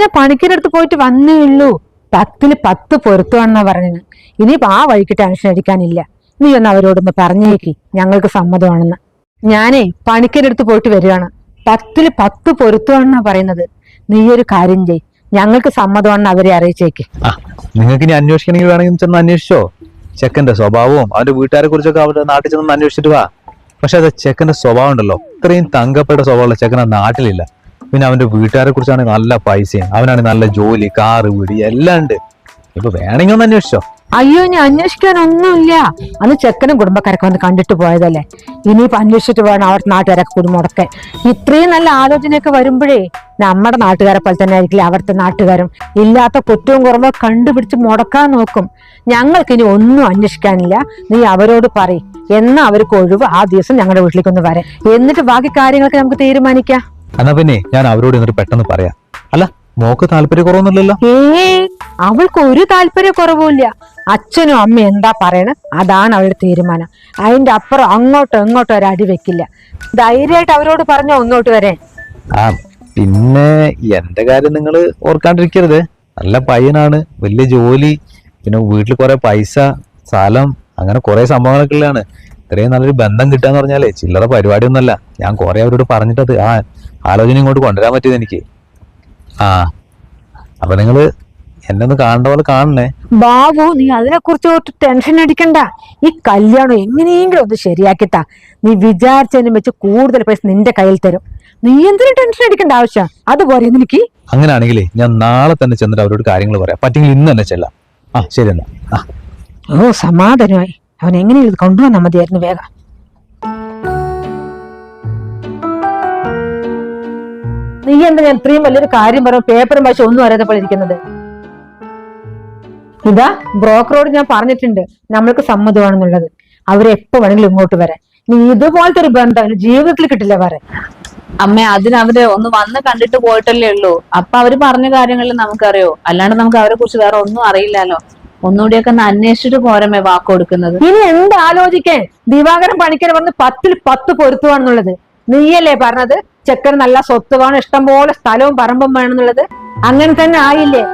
ഞാൻ പണിക്കരടുത്ത് പോയിട്ട് വന്നേ ഉള്ളൂ. പത്തിൽ പത്ത് പൊരുത്തമാണെന്നാ പറഞ്ഞത്. ഇനിയിപ്പോ ആ വഴിക്ക് ടെൻഷൻ അടിക്കാനില്ല. നീ ഒന്ന് അവരോടൊന്ന് പറഞ്ഞേക്കി. ഞങ്ങൾക്ക് സമ്മതമാണെന്ന്. ഞാനേ പണിക്കരടുത്ത് പോയിട്ട് വരികയാണ്. പത്തിൽ പത്ത് പൊരുത്തുവാണെന്നാ പറയുന്നത്. നീ ഒരു കാര്യം ചെയ് ഞങ്ങൾക്ക് സമ്മതമാണെന്ന് അവരെ അറിയിച്ചേക്ക്. നിങ്ങൾക്ക് ഇനി അന്വേഷിക്കണമെങ്കിൽ വേണമെങ്കിൽ ചെന്ന് അന്വേഷിച്ചോ. ചെക്കന്റെ സ്വഭാവവും അവന്റെ വീട്ടുകാരെ കുറിച്ചൊക്കെ അവരുടെ നാട്ടിൽ ചെന്ന് അന്വേഷിച്ചിട്ട് വാ. പക്ഷെ അത് ചെക്കന്റെ സ്വഭാവം ഉണ്ടല്ലോ. ഇത്രയും തങ്കപ്പെട്ട സ്വഭാവമുള്ള ചെക്കൻ നാട്ടിലില്ല. പിന്നെ അവന്റെ വീട്ടുകാരെ കുറിച്ചാണെങ്കിൽ നല്ല പൈസയും അവനാണെങ്കിൽ നല്ല ജോലി കാറ് വീട് എല്ലാം ഉണ്ട്. ഇപ്പൊ വേണമെങ്കിൽ ഒന്ന് അന്വേഷിച്ചോ. അയ്യോ ഞാൻ അന്വേഷിക്കാനൊന്നുമില്ല. അന്ന് ചെക്കനും കുടുംബക്കാരൊക്കെ വന്ന് കണ്ടിട്ട് പോയതല്ലേ? ഇനിയിപ്പോ അന്വേഷിച്ചിട്ട് വേണം അവർ നാട്ടുകാരൊക്കെ കൂടി മുടക്കാൻ ഇത്രയും നല്ല ആലോചനയൊക്കെ വരുമ്പോഴേ നമ്മുടെ നാട്ടുകാരെ പോലെ തന്നെ ആയിരിക്കില്ല അവിടുത്തെ നാട്ടുകാരും? ഇല്ലാത്ത കുറ്റവും കുറവോ കണ്ടുപിടിച്ച് മുടക്കാൻ നോക്കും. ഞങ്ങൾക്ക് ഇനി ഒന്നും അന്വേഷിക്കാനില്ല. നീ അവരോട് പറയും. എന്നാ അവർക്ക് ഒഴിവ് ആ ദിവസം ഞങ്ങളുടെ വീട്ടിലേക്ക് ഒന്ന് വരാം എന്നിട്ട് ബാക്കി കാര്യങ്ങളൊക്കെ നമുക്ക് തീരുമാനിക്കാം. എന്നാ പിന്നെ ഞാൻ അവരോട് എന്നിട്ട് പെട്ടെന്ന് പറയാം. അല്ല മോക്ക് താല്പര്യ കുറവൊന്നുമില്ലല്ലോ ഏ അവൾക്ക് ഒരു താല്പര്യ കുറവുമില്ല അച്ഛനും അമ്മ എന്താ പറയണ? അതാണ് അവളുടെ തീരുമാനം. അതിന്റെ അപ്പുറം അങ്ങോട്ടോ ഇങ്ങോട്ടോ ഒരു അടി വെക്കില്ല. ധൈര്യമായിട്ട് അവരോട് പറഞ്ഞോ ഒന്നോട്ട് വരെ ആ പിന്നെ എന്റെ കാര്യം നിങ്ങൾ ഓർക്കാണ്ടിരിക്കരുത്. നല്ല പയ്യനാണ് വലിയ ജോലി പിന്നെ വീട്ടിൽ കുറെ പൈസ സ്ഥലം അങ്ങനെ കുറെ സംഭവങ്ങളൊക്കെ ഉള്ളതാണ്. ഇത്രയും നല്ലൊരു ബന്ധം കിട്ടാന്ന് പറഞ്ഞാലേ ചില്ലറ പരിപാടിയൊന്നുമല്ല. ഞാൻ കുറെ അവരോട് പറഞ്ഞിട്ടത്. ആ ആലോചന ഇങ്ങോട്ട് കൊണ്ടുവരാൻ പറ്റിയത് എനിക്ക്. ആ. അപ്പൊ നിങ്ങൾ എന്നെ ഒന്ന് കാണേണ്ട പോലെ കാണണേ. ബാബു നീ അതിനെ കുറിച്ച് ടെൻഷൻ അടിക്കണ്ട. ഈ കല്യാണം എങ്ങനെയെങ്കിലും ഒന്ന് ശരിയാക്കിത്താ. നീ വിചാരിച്ചതിനും വെച്ച് കൂടുതൽ പൈസ നിന്റെ കയ്യിൽ തരും. നീ എന്തിനും ടെൻഷൻ അടിക്കേണ്ട ആവശ്യം. അതുപോലെ എനിക്ക് അങ്ങനെയാണെങ്കിലേ ഞാൻ നാളെ തന്നെ ചെന്നിട്ട് അവരോട് കാര്യങ്ങൾ പറയാം. പറ്റെങ്കിൽ ഇന്ന് തന്നെ ചെല്ലാം. ആ ശരി എന്നാ. ഓ സമാധാനമായി. അവൻ എങ്ങനെയും ഇത് കൊണ്ടുവന്നാൽ മതിയായിരുന്നു വേഗം. നീ എന്താ ഞാൻ ഇത്രയും വലിയൊരു കാര്യം പറയും പേപ്പറും പക്ഷെ ഒന്നും അറിയാതെ പോലെ ഇരിക്കുന്നത്? ഇതാ ബ്രോക്കറോട് ഞാൻ പറഞ്ഞിട്ടുണ്ട് നമ്മൾക്ക് സമ്മതമാണെന്നുള്ളത്. അവരെപ്പോ വേണമെങ്കിലും ഇങ്ങോട്ട് വരാൻ. നീ ഇതുപോലത്തെ ഒരു ബന്ധം അവന് ജീവിതത്തിൽ കിട്ടില്ല വരെ അമ്മ അതിന് അവർ ഒന്ന് വന്ന് കണ്ടിട്ട് പോയിട്ടല്ലേ ഉള്ളൂ. അപ്പൊ അവർ പറഞ്ഞ കാര്യങ്ങളിൽ നമുക്കറിയോ? അല്ലാണ്ട് നമുക്ക് അവരെ കുറിച്ച് വേറെ ഒന്നും അറിയില്ലല്ലോ. ഒന്നുകൂടിയൊക്കെ ഒന്ന് അന്വേഷിച്ചിട്ട് പോരമേ വാക്ക് കൊടുക്കുന്നത്. ഇനി എന്ത് ആലോചിക്കാൻ? ദിവാകരൻ പണിക്കർ പറഞ്ഞ് പത്തിൽ പത്ത് പൊരുത്തുവാണെന്നുള്ളത്. നീയല്ലേ പറഞ്ഞത്? ചെക്കൻ നല്ല സ്വത്ത് വേണം ഇഷ്ടം പോലെ സ്ഥലവും പറമ്പും വേണമെന്നുള്ളത്. അങ്ങനെ തന്നെ ആയില്ലേ?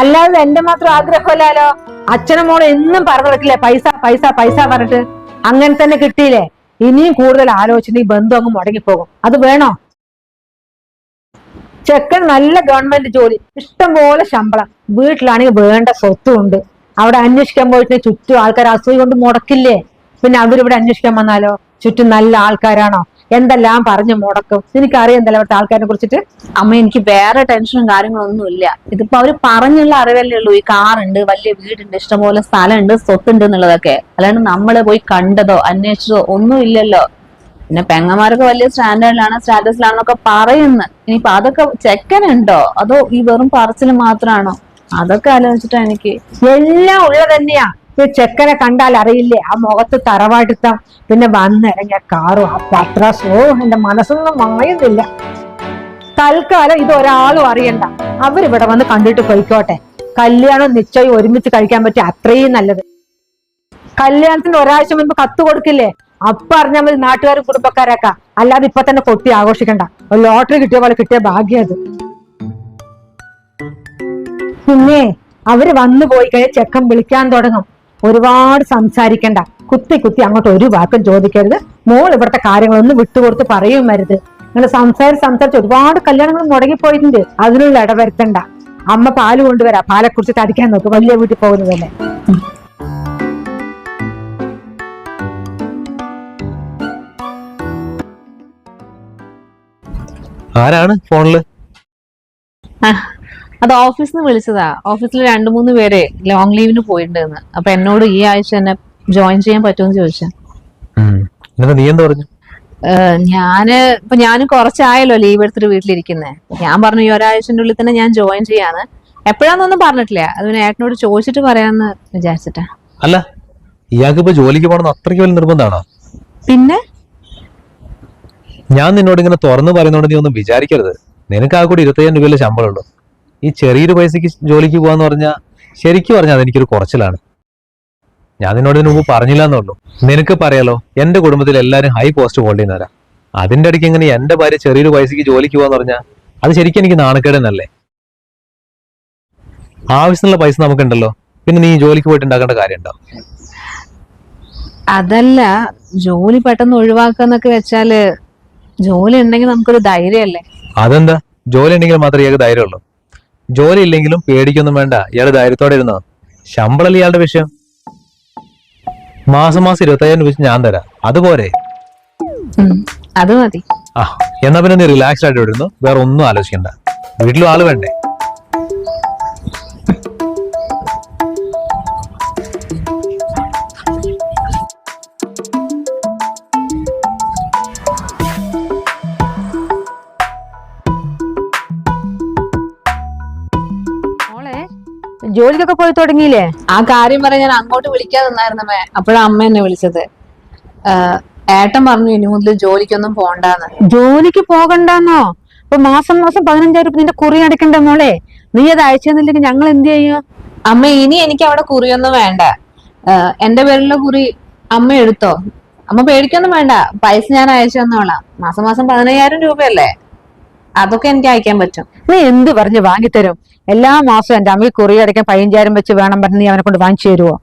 അല്ലാതെ എന്റെ മാത്രം ആഗ്രഹമല്ലാലോ അച്ഛനും മോളെ എന്നും പറഞ്ഞു നടക്കില്ലേ പൈസ പൈസ പൈസ പറഞ്ഞിട്ട്. അങ്ങനെ തന്നെ കിട്ടിയില്ലേ? ഇനിയും കൂടുതൽ ആലോചിച്ച് ഈ ബന്ധം അങ്ങ് മുടങ്ങിപ്പോകും അത് വേണോ? ചെക്കൻ നല്ല ഗവൺമെന്റ് ജോലി ഇഷ്ടം പോലെ ശമ്പളം. വീട്ടിലാണെങ്കിൽ വേണ്ട സ്വത്തും ഉണ്ട് അവിടെ അന്വേഷിക്കാൻ പോയിട്ട് ചുറ്റും ആൾക്കാർ അസൂയ കൊണ്ട് മുടക്കില്ലേ? പിന്നെ അവരിവിടെ അന്വേഷിക്കാൻ വന്നാലോ? ചുറ്റും നല്ല ആൾക്കാരാണോ? എന്തെല്ലാം പറഞ്ഞു മുടക്കും? എനിക്കറിയാം എന്തെല്ലാം അവിടുത്തെ ആൾക്കാരെ കുറിച്ചിട്ട്? അമ്മ എനിക്ക് വേറെ ടെൻഷനും കാര്യങ്ങളൊന്നും ഇല്ല ഇതിപ്പോ അവർ പറഞ്ഞുള്ള അറിവല്ലേ ഉള്ളൂ. ഈ കാറുണ്ട് വലിയ വീടുണ്ട് ഇഷ്ടംപോലെ സ്ഥലമുണ്ട് സ്വത്തുണ്ട് എന്നുള്ളതൊക്കെ. അല്ലാണ്ട് നമ്മൾ പോയി കണ്ടതോ അന്വേഷിച്ചതോ ഒന്നും ഇല്ലല്ലോ. പിന്നെ പെങ്ങന്മാരൊക്കെ വലിയ സ്റ്റാൻഡേർഡിലാണ് സ്റ്റാറ്റസിലാണെന്നൊക്കെ പറയുന്നു. ഇനിയിപ്പൊ അതൊക്കെ ചെക്കനുണ്ടോ? അതോ ഈ വെറും പറച്ചിൽ മാത്രമാണോ അതൊക്കെ ആലോചിച്ചിട്ടാ എനിക്ക്. എല്ലാം ഉള്ളത് തന്നെയാ. ചെക്കനെ കണ്ടാൽ അറിയില്ലേ? ആ മുഖത്ത് തറവാട്ടിത്തം പിന്നെ വന്നിറങ്ങിയ കാറും ആ പത്രാസോ. എന്റെ മനസ്സൊന്നും മായുന്നില്ല. തൽക്കാലം ഇത് ഒരാളും അറിയണ്ട. അവരിവിടെ വന്ന് കണ്ടിട്ട് പോയിക്കോട്ടെ. കല്യാണം നിശ്ചയം ഒരുമിച്ച് കഴിക്കാൻ പറ്റിയ അത്രയും നല്ലത്. കല്യാണത്തിന് ഒരാഴ്ച മുൻപ് കത്ത് കൊടുക്കില്ലേ? അപ്പൊ അറിഞ്ഞാൽ മതി നാട്ടുകാരും കുടുംബക്കാരൊക്കെ. അല്ലാതെ ഇപ്പൊ തന്നെ കൊട്ടി ആഘോഷിക്കണ്ട. ലോട്ടറി കിട്ടിയ പോലെ കിട്ടിയ ഭാഗ്യം അത്. പിന്നെ അവർ വന്നു പോയി കഴിഞ്ഞാൽ ചെക്കൻ വിളിക്കാൻ തുടങ്ങും. ഒരുപാട് സംസാരിക്കണ്ട. കുത്തി കുത്തി അങ്ങോട്ട് ഒരു വാക്കും ചോദിക്കരുത്. മോൾ ഇവിടുത്തെ കാര്യങ്ങളൊന്നും വിട്ടുകൊടുത്ത് പറയും വരുത് നിങ്ങൾ സംസാരിച്ച് സംസാരിച്ച് ഒരുപാട് കല്യാണങ്ങൾ മുടങ്ങിപ്പോയിട്ടുണ്ട്. അതിനുള്ള ഇടവരുത്തണ്ട. അമ്മ പാൽ കൊണ്ടുവരാ. പാലെ കുറിച്ച് തടിക്കാൻ നോക്കും. വലിയ വീട്ടിൽ പോകുന്നതല്ലേ ആരാണ് ഫോണിൽ? അത് ഓഫീസിൽ നിന്ന് വിളിച്ചതാ. ഓഫീസിൽ രണ്ടു മൂന്ന് പേരെ ലോങ് ലീവിന് പോയിട്ടുണ്ടെന്ന് അപ്പൊ എന്നോട് ഈ ആഴ്ച തന്നെ ജോയിൻ ചെയ്യാൻ പറ്റുമെന്ന് ചോദിച്ചാ. നീ എന്താ പറഞ്ഞു? ഞാൻ ഇപ്പൊ ഞാനും കുറച്ചായല്ലോ ലീവ് എടുത്തിട്ട് വീട്ടിലിരിക്കുന്നേ. ഞാൻ പറഞ്ഞു ഈ ഒരാഴ്ചന്റെ ഉള്ളിൽ തന്നെ ഞാൻ ജോയിൻ ചെയ്യാന്ന്. എപ്പോഴാന്നൊന്നും പറഞ്ഞിട്ടില്ല. അത് പിന്നെ ഏട്ടനോട് ചോദിച്ചിട്ട് പറയാന്ന് വിചാരിച്ചിട്ടാ. അല്ല ഇയാൾക്ക് ഇപ്പൊ ജോലിക്ക് പോകണമെന്ന് അത്രയ്ക്ക് വലിയ നിർബന്ധമാണോ പിന്നെ? ഞാൻ നിന്നോട് ഇങ്ങനെ തുറന്നു പറയുന്നോണ്ട് നീ ഒന്നും വിചാരിക്കരുത്. നിനക്ക് ആ കൂടി ഇരുപത്തയ്യായിരം രൂപയിലെ ശമ്പളമുള്ളൂ. ഈ ചെറിയൊരു പൈസക്ക് ജോലിക്ക് പോകാന്ന് പറഞ്ഞാൽ ശരിക്കും പറഞ്ഞാൽ അതെനിക്കൊരു കുറച്ചിലാണ്. ഞാൻ നിന്നോട് ഇതിനു മുമ്പ് പറഞ്ഞില്ല എന്നുള്ളൂ നിനക്ക് പറയാലോ എന്റെ കുടുംബത്തിൽ എല്ലാവരും ഹൈ പോസ്റ്റ് ഹോൾഡ് ചെയ്യുന്നവരാ. അതിന്റെ ഇടയ്ക്ക് എങ്ങനെ എന്റെ ഭാര്യ ചെറിയൊരു പൈസക്ക് ജോലിക്ക് പോകാന്ന് പറഞ്ഞാൽ അത് ശരിക്കും എനിക്ക് നാണക്കേടെന്നല്ലേ? ആവശ്യത്തിനുള്ള പൈസ നമുക്കുണ്ടല്ലോ പിന്നെ നീ ജോലിക്ക് പോയിട്ട് ഉണ്ടാക്കേണ്ട കാര്യമുണ്ടോ? അതല്ല ജോലി പെട്ടെന്ന് ഒഴിവാക്കാന്നൊക്കെ വെച്ചാൽ ജോലി ഉണ്ടെങ്കിൽ നമുക്കൊരു ധൈര്യമല്ലേ? അതെന്താ? ജോലി ഉണ്ടെങ്കിൽ മാത്രമേ ഇയാൾക്ക് ധൈര്യമുള്ളൂ. ജോലി ഇല്ലെങ്കിലും പേടിക്കൊന്നും വേണ്ട. ഇയാൾ ധൈര്യത്തോടെ ഇരുന്നോ? ശമ്പളല്ല ഇയാളുടെ വിഷയം? മാസം മാസം ഇരുപത്തയ്യായിരം രൂപ വെച്ച് ഞാൻ തരാം. അതുപോലെ അത് മതി. ആ എന്നാ പിന്നെ നീ റിലാക്സ്ഡ് ആയിട്ട് ഇവിടെ വേറെ ഒന്നും ആലോചിക്കണ്ട. വീട്ടിലും ആൾ വേണ്ടേ? ജോലിക്കൊക്കെ പോയി തുടങ്ങിയില്ലേ? ആ കാര്യം പറയാൻ ഞാൻ അങ്ങോട്ട് വിളിക്കാതെ നിന്നായിരുന്നമ്മേ അപ്പോഴാ അമ്മ എന്നെ വിളിച്ചത്. ഏട്ടൻ പറഞ്ഞു ഇനി മുതൽ ജോലിക്കൊന്നും പോണ്ടാന്ന് ജോലിക്ക് പോകണ്ടെന്നോ? ഇപ്പൊ മാസം മാസം പതിനഞ്ചായിരം രൂപ നിന്റെ കുറി അടക്കണ്ടേ മോളെ. നീ അത് അയച്ചെന്നില്ലെങ്കിൽ ഞങ്ങൾ എന്ത് ചെയ്യും? അമ്മ ഇനി എനിക്ക് അവിടെ കുറിയൊന്നും വേണ്ട. എന്റെ പേരിലുള്ള കുറി അമ്മ എടുത്തോ. അമ്മ പേടിക്കൊന്നും വേണ്ട. പൈസ ഞാൻ അയച്ചു തന്നോളാം. മാസം മാസം പതിനയ്യായിരം രൂപയല്ലേ? അതൊക്കെ എനിക്ക് അയക്കാൻ പറ്റും. നീ എന്ത് പറഞ്ഞ് വാങ്ങിത്തരും? എല്ലാ മാസവും എന്റെ അമ്മയ്ക്ക് കുറി അടയ്ക്കാൻ പതിനഞ്ചായിരം വെച്ച് വേണം പറഞ്ഞ് നീ അവനെ കൊണ്ട് വാങ്ങിച്ചു തരുവോ?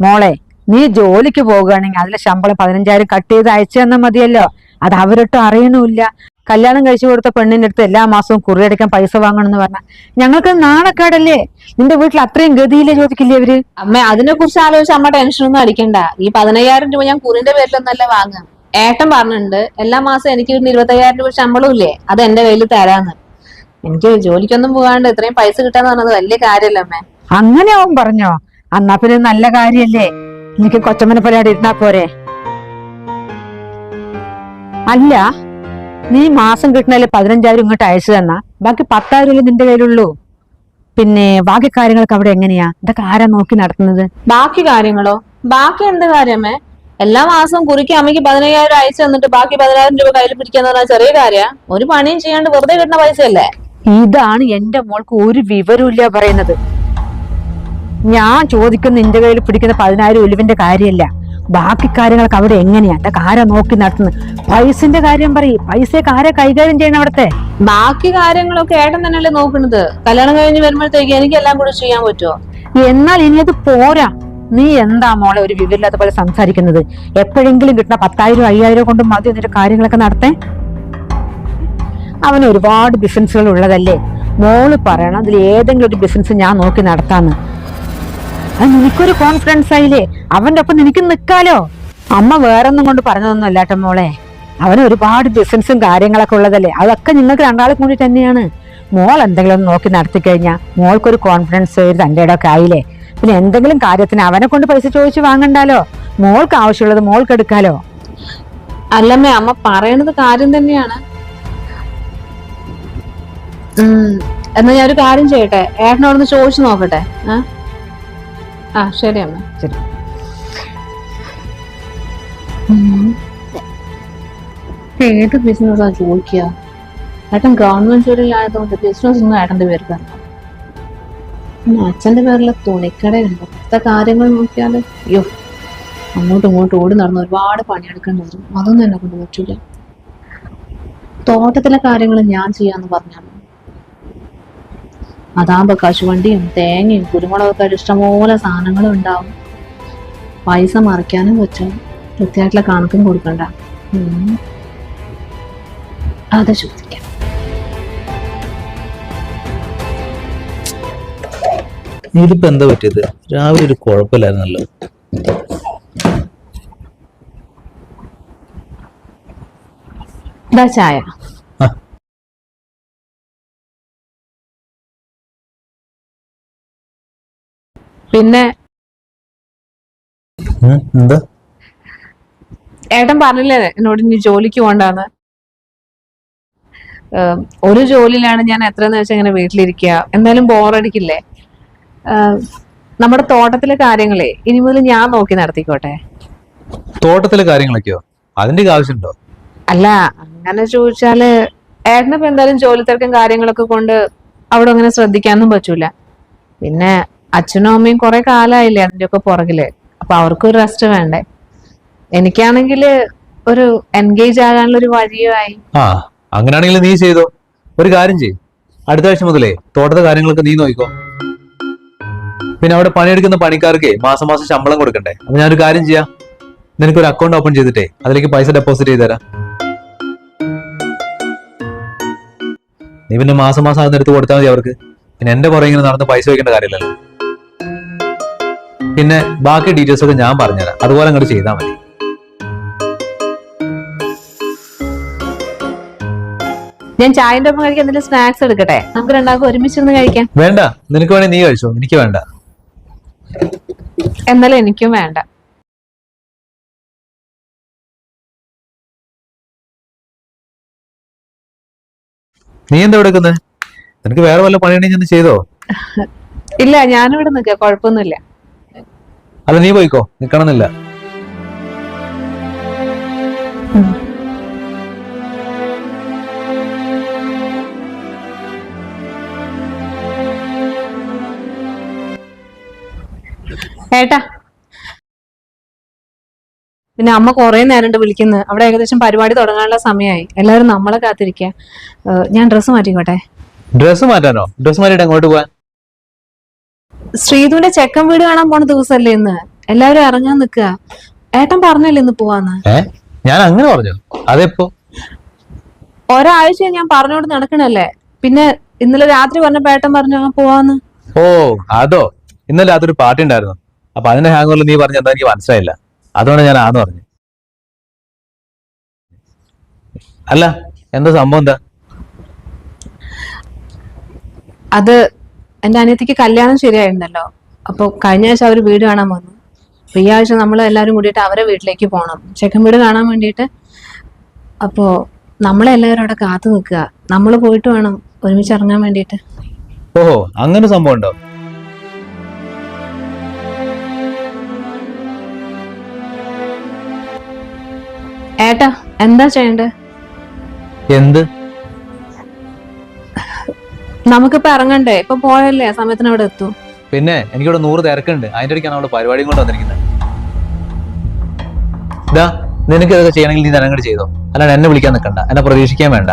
മോളെ നീ ജോലിക്ക് പോകുകയാണെങ്കിൽ അതിലെ ശമ്പളം പതിനഞ്ചായിരം കട്ട് ചെയ്ത് അയച്ചു തന്നാൽ മതിയല്ലോ. അത് അവരൊട്ടും അറിയണമില്ല കല്യാണം കഴിച്ചു കൊടുത്ത പെണ്ണിന്റെ അടുത്ത് എല്ലാ മാസവും കുറി അടയ്ക്കാൻ പൈസ വാങ്ങണം എന്ന് പറഞ്ഞാൽ ഞങ്ങൾക്ക് നാണക്കാടല്ലേ? നിന്റെ വീട്ടിൽ അത്രയും ഗതിയില്ലേ ചോദിക്കില്ലേ അവർ അമ്മ അതിനെ കുറിച്ച് ആലോചിച്ച് അമ്മ ടെൻഷനൊന്നും അടിക്കണ്ട. ഈ പതിനയ്യായിരം രൂപ ഞാൻ കുറിന്റെ പേരിലൊന്നല്ല വാങ്ങുക. ഏട്ടൻ പറഞ്ഞിട്ടുണ്ട് എല്ലാ മാസം എനിക്ക് കിട്ടുന്ന ഇരുപത്തയ്യായിരം രൂപ ശമ്പളം ഇല്ലേ? അത് എന്റെ കയ്യിൽ തരാന്ന്. എനിക്ക് ജോലിക്കൊന്നും പോകാണ്ട് ഇത്രയും പൈസ കിട്ടാന്ന് പറഞ്ഞത് വലിയ കാര്യമല്ല അമ്മേ. അങ്ങനെ അവൻ പറഞ്ഞോ? അന്നാ പിന്നെ നല്ല കാര്യല്ലേ? എനിക്ക് കൊച്ചമ്മനെ പോലെ അവിടെ ഇരുന്നാ പോരെ? അല്ല നീ മാസം കിട്ടുന്നതിൽ പതിനഞ്ചായിരം ഇങ്ങോട്ട് അയച്ചു തന്നാ. ബാക്കി പത്തായിരം നിന്റെ കയ്യിലുള്ളൂ? പിന്നെ ബാക്കി കാര്യങ്ങളൊക്കെ അവിടെ എങ്ങനെയാ? ഇതൊക്കെ ആരാ നോക്കി നടത്തുന്നത്? ബാക്കി കാര്യങ്ങളോ? ബാക്കി എന്ത് കാര്യമേ? എല്ലാ മാസം കുറിക്ക് അമ്മയ്ക്ക് പതിനയ്യായിരം അയച്ചു തന്നിട്ട് ബാക്കി പതിനായിരം രൂപ കയ്യിൽ പിടിക്കാന്ന് പറഞ്ഞാൽ ചെറിയ കാര്യ. ഒരു പണിയും ചെയ്യാണ്ട് വെറുതെ കിട്ടുന്ന പൈസയല്ലേ? ഇതാണ് എന്റെ മോൾക്ക് ഒരു വിവരമില്ല പറയുന്നത്. ഞാൻ ചോദിക്കുന്ന നിന്റെ കയ്യിൽ പിടിക്കുന്ന പതിനായിരം ഒലിവിന്റെ കാര്യമല്ല. ബാക്കി കാര്യങ്ങളൊക്കെ അവിടെ എങ്ങനെയാ? അതൊക്കെ ആരാ നോക്കി നടത്തുന്നത് പൈസന്റെ കാര്യം പറയും. പൈസയൊക്കെ ആരാ കൈകാര്യം ചെയ്യണം അവിടത്തെ? ബാക്കി കാര്യങ്ങളൊക്കെ ഏട്ടൻ തന്നെയല്ലേ നോക്കുന്നത് കല്യാണം കഴിഞ്ഞ് വരുമ്പോഴത്തേക്ക് എനിക്ക് എല്ലാം കൂടി ചെയ്യാൻ പറ്റുമോ എന്നാൽ ഇനി അത് പോരാ. നീ എന്താ മോളെ ഒരു വിവരമില്ലാത്ത പോലെ സംസാരിക്കുന്നത്? എപ്പോഴെങ്കിലും കിട്ടുന്ന പത്തായിരം അയ്യായിരം കൊണ്ട് മതി എന്നിട്ട് കാര്യങ്ങളൊക്കെ നടത്തേ. അവന് ഒരുപാട് ബിസിനസ്സുകൾ ഉള്ളതല്ലേ? മോൾ പറയണം അതിൽ ഏതെങ്കിലും ഒരു ബിസിനസ് ഞാൻ നോക്കി നടത്താന്ന്. അത് നിനക്കൊരു കോൺഫിഡൻസ് ആയില്ലേ? അവന്റെ ഒപ്പം നിനക്ക് നിൽക്കാലോ? അമ്മ വേറൊന്നും കൊണ്ട് പറഞ്ഞതൊന്നും അല്ലാട്ടോ മോളെ. അവന് ഒരുപാട് ബിസിനസ്സും കാര്യങ്ങളൊക്കെ ഉള്ളതല്ലേ? അതൊക്കെ നിങ്ങൾക്ക് രണ്ടാളെ കൂടി തന്നെയാണ്. മോൾ എന്തെങ്കിലും നോക്കി നടത്തി കഴിഞ്ഞാൽ മോൾക്കൊരു കോൺഫിഡൻസ് ഒരു തന്റെ ഇടമൊക്കെ ആയില്ലേ? പിന്നെ എന്തെങ്കിലും കാര്യത്തിന് അവനെ കൊണ്ട് പൈസ ചോദിച്ചു വാങ്ങണ്ടാലോ? മോൾക്ക് ആവശ്യമുള്ളത് മോൾക്ക് എടുക്കാലോ? അല്ലമ്മേ അമ്മ പറയണത് കാര്യം തന്നെയാണ്. എന്നാ ഞാൻ ഒരു കാര്യം ചെയ്യട്ടെ? ഏട്ടനോടൊന്ന് ചോദിച്ചു നോക്കട്ടെ? ആ? ശരി അമ്മ. ശരി. ഏത് ബിസിനസ്സാ ചോദിക്കുക? ഏട്ടൻ ഗവൺമെന്റ് ജോലിയിലായതുകൊണ്ട് ബിസിനസ് ഒന്നും ഏട്ടന്റെ പേര് തരണം പിന്നെ അച്ഛന്റെ പേരിലെ തുണിക്കടയുണ്ട് കാര്യങ്ങൾ നോക്കിയാൽ അയ്യോ അങ്ങോട്ടും ഇങ്ങോട്ടും ഓടി നടന്ന് ഒരുപാട് പണിയെടുക്കേണ്ടി വരും അതൊന്നും എന്നെ കൊണ്ട് പറ്റൂല. തോട്ടത്തിലെ കാര്യങ്ങൾ ഞാൻ ചെയ്യാന്ന് പറഞ്ഞാൽ അതാകുമ്പോ കശുവണ്ടിയും തേങ്ങയും കുരുമുളകൊക്കെ ഇഷ്ടംപോലെ സാധനങ്ങളും ഉണ്ടാവും. പൈസ മറിക്കാനും പറ്റും. കൃത്യമായിട്ടുള്ള കണക്കും കൊടുക്കണ്ട. അത് ചോദിക്കാം ഇതിപ്പോ എന്താ പറ്റിയത്? രാവിലെ ഒരു കുഴപ്പമില്ലായിരുന്നല്ലോ. ചായ. പിന്നെ? എന്താ? ഏട്ടൻ പറഞ്ഞില്ലേ എന്നോട് ഇനി ജോലിക്ക് പോണ്ടാന്ന് ഒരു ജോലിയിലാണ് ഞാൻ എത്ര എന്ന് വെച്ചാൽ ഇങ്ങനെ വീട്ടിലിരിക്കുക എന്തായാലും ബോറടിക്കില്ലേ നമ്മുടെ തോട്ടത്തിലെ കാര്യങ്ങളെ ഇനി മുതൽ ഞാൻ നോക്കി നടത്തിക്കോട്ടെ? തോട്ടത്തിലെ കാര്യങ്ങളൊക്കെയോ? അതിന്റെ ആവശ്യമുണ്ടോ? അല്ല അങ്ങനെ ചോദിച്ചാൽ ഏട്ടനിപ്പോ എന്തായാലും ജോലി തിരക്കും കാര്യങ്ങളൊക്കെ കൊണ്ട് അവിടെ അങ്ങനെ ശ്രദ്ധിക്കാനൊന്നും പറ്റൂല. പിന്നെ അച്ഛനും അമ്മയും കുറെ കാലമായില്ലേ അതിന്റെ ഒക്കെ പുറകിൽ. അപ്പൊ അവർക്കൊരു റെസ്റ്റ് വേണ്ടേ? എനിക്കാണെങ്കിൽ ഒരു എൻഗേജ് ആകാനുള്ള ഒരു വഴിയുമായി ആ അങ്ങനെയാണെങ്കിൽ നീ ചെയ്തോ. ഒരു കാര്യം ചെയ്യ്. അടുത്ത ആഴ്ച മുതലേ തോട്ടത്തെ കാര്യങ്ങളൊക്കെ നീ നോക്കിക്കോ. പിന്നെ അവിടെ പണിയെടുക്കുന്ന പണിക്കാർക്ക് മാസം മാസം ശമ്പളം കൊടുക്കണ്ടേ? അപ്പൊ ഞാനൊരു കാര്യം ചെയ്യാം. നിനക്ക് ഒരു അക്കൗണ്ട് ഓപ്പൺ ചെയ്തിട്ടേ അതിലേക്ക് പൈസ ഡെപ്പോസിറ്റ് ചെയ്ത് തരാം. നീ പിന്നെ മാസം മാസം അതൊന്ന് എടുത്ത് കൊടുത്താൽ മതി അവർക്ക്. പിന്നെ എന്റെ പുറകെ ഇങ്ങനെ നടന്ന് പൈസ വയ്ക്കേണ്ട കാര്യമില്ലല്ലോ. പിന്നെ ബാക്കി ഡീറ്റെയിൽസ് ഒക്കെ ഞാൻ പറഞ്ഞുതരാം. അതുപോലെ അങ്ങോട്ട് ചെയ്താൽ മതി. ഞാൻ ചായന്റെ ഒപ്പം കഴിക്കാൻ എന്തെങ്കിലും സ്നാക്സ് എടുക്കട്ടെ? നമുക്ക് രണ്ടാൾക്കും ഒരുമിച്ച് ഒന്ന് കഴിക്കാം. വേണ്ട. നിനക്ക് വേണേ നീ കഴിച്ചോ. എനിക്ക് വേണ്ട. എന്നാലും എനിക്കും വേണ്ട. നീ എന്താ എടുക്കുന്നത് നിനക്ക് വേറെ വല്ല പണിയുണ്ടെങ്കിൽ ചെന്ന് ചെയ്തോ? ഇല്ല ഞാനിവിടെ നിൽക്കുക കുഴപ്പമൊന്നുമില്ല. അല്ല നീ പോയിക്കോ നിക്കണമെന്നില്ല ഏട്ടാ. പിന്നെ അമ്മ കുറേ നേരം വിളിക്കുന്നത് അവിടെ ഏകദേശം പരിപാടി തുടങ്ങാനുള്ള സമയമായി എല്ലാവരും നമ്മളെ കാത്തിരിക്കുക ഞാൻ ഡ്രസ്സ് മാറ്റിക്കോട്ടെ? ഡ്രസ് മാറ്റാനോ? ഡ്രസ് മാറ്റിട്ട് അങ്ങോട്ട് പോവാൻ? ശ്രീധുവിന്റെ ചെക്കൻ വീട് കാണാൻ പോണ ദിവസമല്ലേ ഇന്ന്. എല്ലാവരും ഇറങ്ങാൻ നിൽക്കുക ഏട്ടൻ പറഞ്ഞല്ലേ ഇന്ന് പോവാന്ന്? ഏ? ഞാൻ അങ്ങനെ പറഞ്ഞു? അതെപ്പോ? ഒരാഴ്ച ഞാൻ പറഞ്ഞോണ്ട് നടക്കണല്ലേ. പിന്നെ ഇന്നലെ രാത്രി പറഞ്ഞപ്പോ ഏട്ടൻ പറഞ്ഞു ആ പോവാന്ന്. ഓ അതോ. ഇന്നലെ അതൊരു പാർട്ടി ഉണ്ടായിരുന്നു. അപ്പൊ അതിന്റെ ഹാങ് ഓവറിൽ നീ പറഞ്ഞ എന്താ എനിക്ക് മനസ്സിലായില്ല. അതുകൊണ്ട് ഞാൻ ആന്ന് പറഞ്ഞു. അല്ല എന്താ സംഭവം എന്താ? അത് എന്റെ അനിയത്തിക്ക് കല്യാണം ശരിയായിരുന്നല്ലോ. അപ്പൊ കഴിഞ്ഞ ആഴ്ച അവർ വീട് കാണാൻ വന്നു. അപ്പൊ ഈ ആഴ്ച നമ്മൾ എല്ലാവരും കൂടിയിട്ട് അവരെ വീട്ടിലേക്ക് പോകണം ചെക്കൻ വീട് കാണാൻ വേണ്ടിയിട്ട് അപ്പോ നമ്മളെല്ലാവരും അവിടെ കാത്തു നിൽക്കുക. നമ്മൾ പോയിട്ട് വേണം ഒരുമിച്ച് ഇറങ്ങാൻ വേണ്ടിയിട്ട്. ഓഹോ അങ്ങനെ സംഭവം ഉണ്ടോ? ഏട്ടാ എന്താ ചെയ്യണ്ടേ? എന്ത്? നമുക്കിപ്പോ ഇറങ്ങണ്ടേ? ഇപ്പൊ പോയല്ലേ? ആ സമയത്തിന് അവിടെ എത്തും. പിന്നെ എനിക്കിവിടെ നൂറ് തിരക്കുണ്ട്. അതിന്റെ ഇടയ്ക്കാണ് അവിടെ പരിപാടിയും കൊണ്ട് വന്നിരിക്കുന്നത്. ഇതാ നിനക്ക് ഇതൊക്കെ ചെയ്യണമെങ്കിൽ നീ തന്നെ അങ്ങോട്ട് ചെയ്തോ. അല്ലാണ്ട് എന്നെ വിളിക്കാൻ നിൽക്കണ്ട. എന്നെ പ്രതീക്ഷിക്കാൻ വേണ്ട.